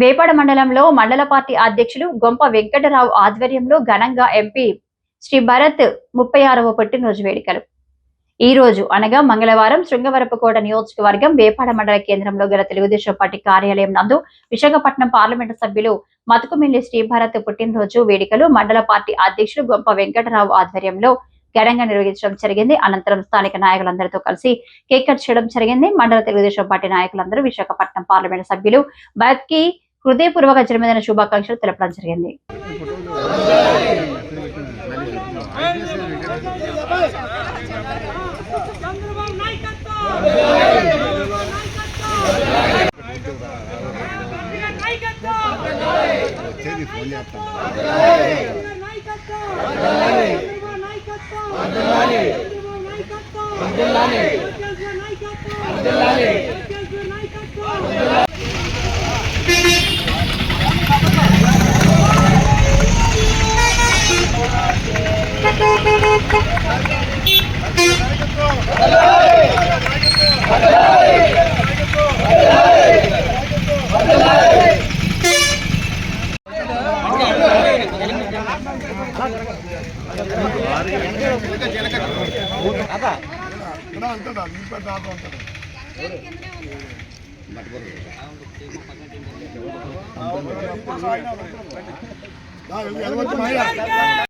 వేపాడ మండలంలో మండల పార్టీ అధ్యక్షులు గొంప వెంకటరావు ఆధ్వర్యంలో ఘనంగా ఎంపీ శ్రీ భరత్ ముప్పై ఆరవ పుట్టినరోజు వేడుకలు. ఈ రోజు అనగా మంగళవారం శృంగవరపుకోట నియోజకవర్గం వేపాడ మండల కేంద్రంలో గల తెలుగుదేశం పార్టీ కార్యాలయం నందు విశాఖపట్నం పార్లమెంటు సభ్యులు మతుకుమిల్లి శ్రీ భరత్ పుట్టినరోజు వేడుకలు మండల పార్టీ అధ్యక్షులు గొంప వెంకటరావు ఆధ్వర్యంలో ఘనంగా నిర్వహించడం జరిగింది. అనంతరం స్థానిక నాయకులందరితో కలిసి కేక్ కట్ చేయడం జరిగింది. మండల తెలుగుదేశం పార్టీ నాయకులందరూ విశాఖపట్నం పార్లమెంటు సభ్యులు భరత్కి హృదయపూర్వక జన్మదిన శుభాకాంక్షలు తెలపడం జరిగింది. చంద్రబాబు నాయకత్వం చంద్రబాబు నాయకత్వం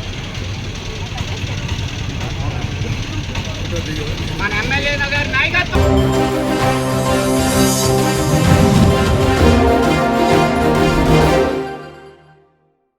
మన ఎమ్మెల్యే గారి నాయకత్వం.